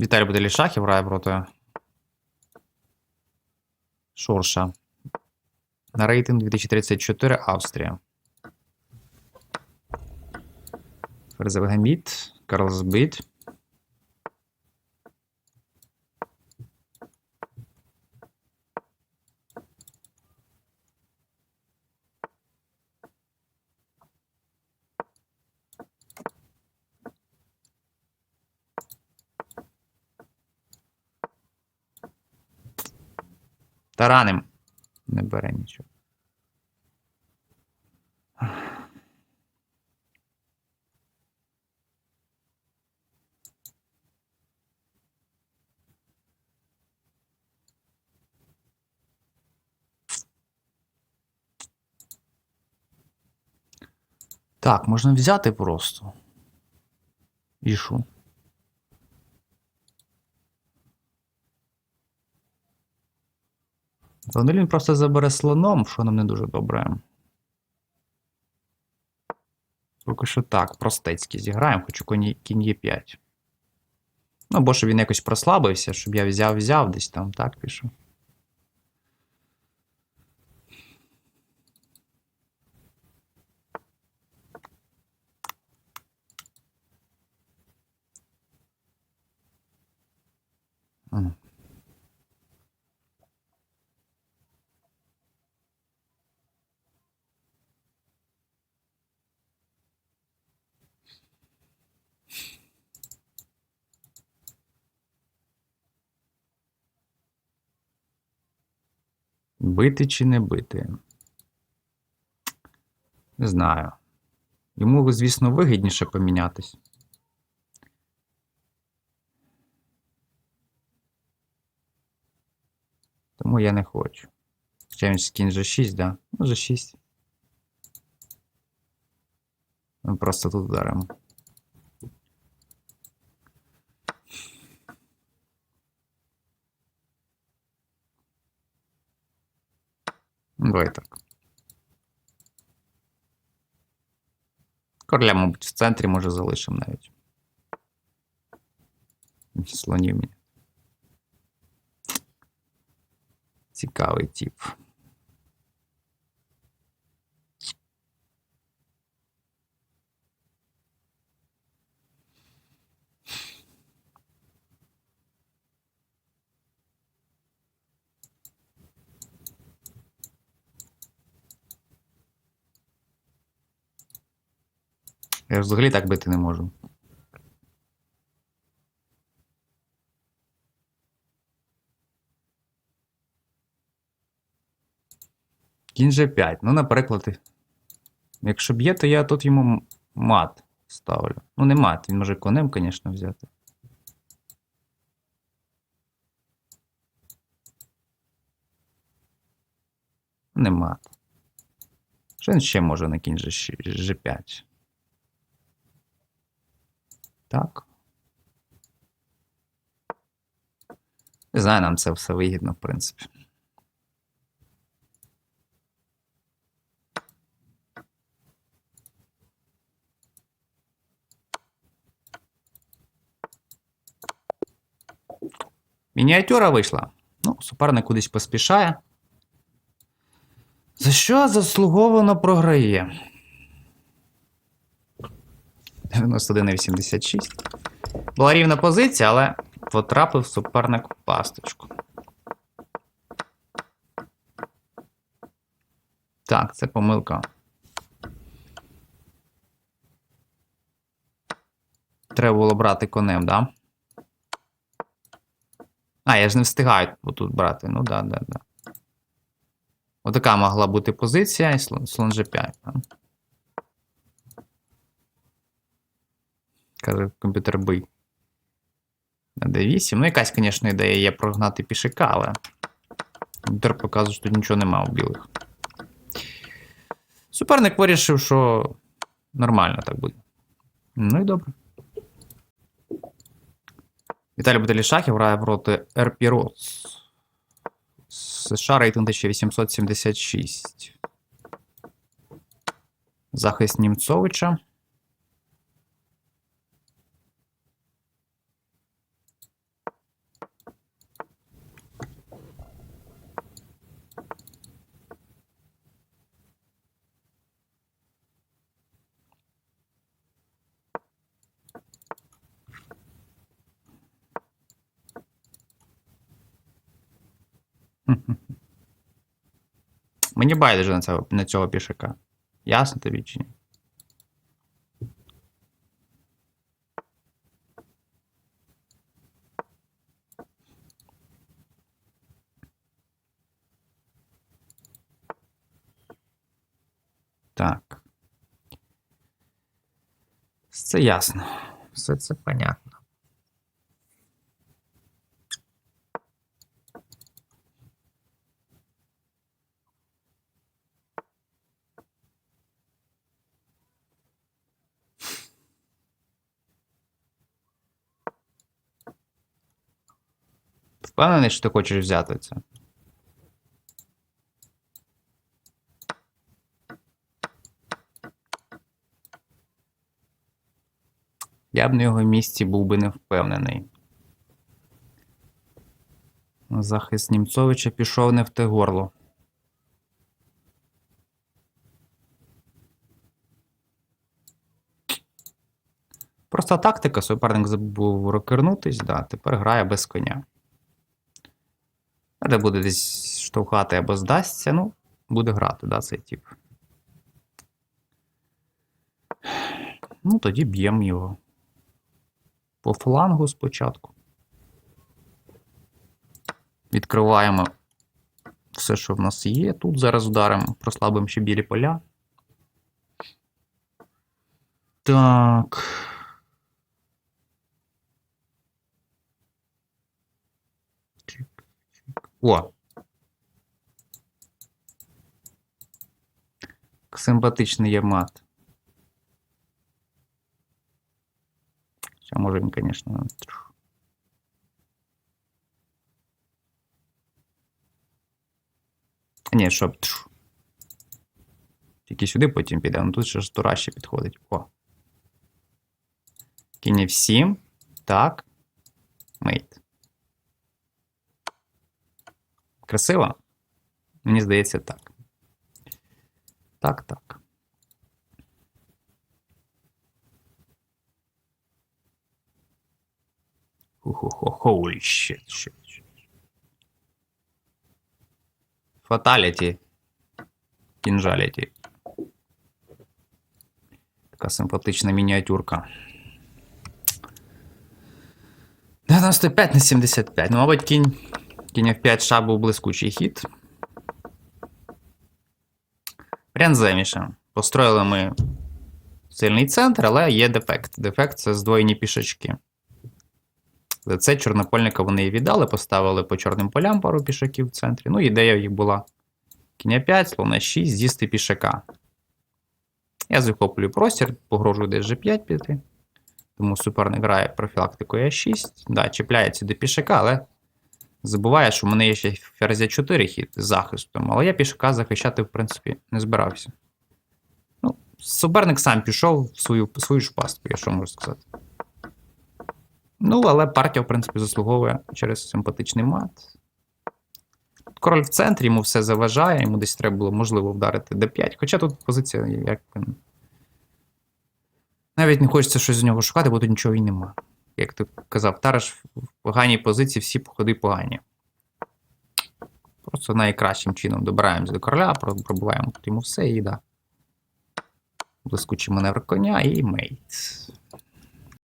Віталій буде лішахів грає проти Шорша. На рейтинг 2034 Австрія. Ферзев Гаміт, Тараним. Не бере нічого. Так, можна взяти просто. І що? Він просто забере слоном, що нам не дуже добре. Поки що так, простецькі зіграємо, хочу кінь Е5. Ну, або щоб він якось прослабився, щоб я взяв, взяв десь там, так пішов. Бити чи не бити? Не знаю. Йому, звісно, вигідніше помінятись. Тому я не хочу. Хоча він кінь G6, да? Ну, G6. Ми просто тут ударимо. Давай так. Короля, мабуть, в центрі може залишимо навіть. Слонів мені. Цікавий тип. Я ж взагалі так бити не можу. Кінь G5. Ну, наприклад, якщо б'є, то я тут йому мат ставлю. Ну, не мат, він може конем, звісно, взяти. Не мат. Що він ще може на кінь G6 G5? Так. Не знаю, нам це все вигідно, в принципі. Мініатюра вийшла. Ну, суперник кудись поспішає. За що заслуговано програє? 91,86. Була рівна позиція, але потрапив суперник в пасточку. Так, це помилка. Треба було брати конем, да? А, я ж не встигаю тут брати. Ну да, да, да. Отака могла бути позиція і слон, слон G5. да. Каже, комп'ютер бий. На D8. Ну, якась, звісно, ідея є прогнати пішака, але. Комп'ютер показує, що тут нічого нема у білих. Суперник вирішив, що нормально так буде. Ну і добре. Віталій Бутелішахів грає проти РП Рос. США рейтинг 1876. Захист Німцовича. Мені байдуже на цього, на цього пішака. Ясно тобі чи ні? Так. Все ясно. Все це понятно. Впевнений, що ти хочеш взяти це? Я б на його місці був би не впевнений. Захист Німцовича пішов не в те горло. Просто тактика, суперник забув рокернутись, да, тепер грає без коня. Де буде десь штовхати або здасться, ну, буде грати, да, цей тип. Ну, тоді б'ємо його. По флангу спочатку. Відкриваємо все, що в нас є. Тут зараз вдаримо, прослабимо ще білі поля. Так. О! Симпатичний є мат. Хоча може він, звісно. трохи. Ні, щоб. тьфу. Тільки сюди потім піде, ну тут ще ж тура ще підходить. О. Кінь F7. Так. Мейт. Красиво? Мені здається, так. Так, так. Хо-хо-хо, holy shit, shit, shit. Фаталіті. Кінжаліті. Така симпатична мініатюрка. 95 на 75. Ну, мабуть, кінь. Кінь F5 ша був блискучий хід. Прянземіше. Построїли ми сильний центр, але є дефект. Дефект це здвоєні пішачки. За це чорнопольника вони і віддали, поставили по чорним полям пару пішаків в центрі. Ну, ідея їх була. Кінь 5, слона 6, з'їсти пішака. Я захоплюю простір, погрожую десь G5 піти. Тому суперник грає профілактикою А6. Да, чіпляється до пішака, але забуває, що в мене є ще ферзя 4 хід з захистом. Але я пішака захищати, в принципі, не збирався. Ну, суперник сам пішов в свою, свою ж пастку, я що можу сказати. Ну, але партія, в принципі, заслуговує через симпатичний мат. Король в центрі, йому все заважає, йому десь треба було можливо вдарити d5. Хоча тут позиція, як. Навіть не хочеться щось з нього шукати, бо тут нічого і нема. Як ти казав, Тараш в поганій позиції, всі походи погані. Просто найкращим чином добираємось до короля, пробуваємо тут йому все і да. Блискучий маневр коня і мейт.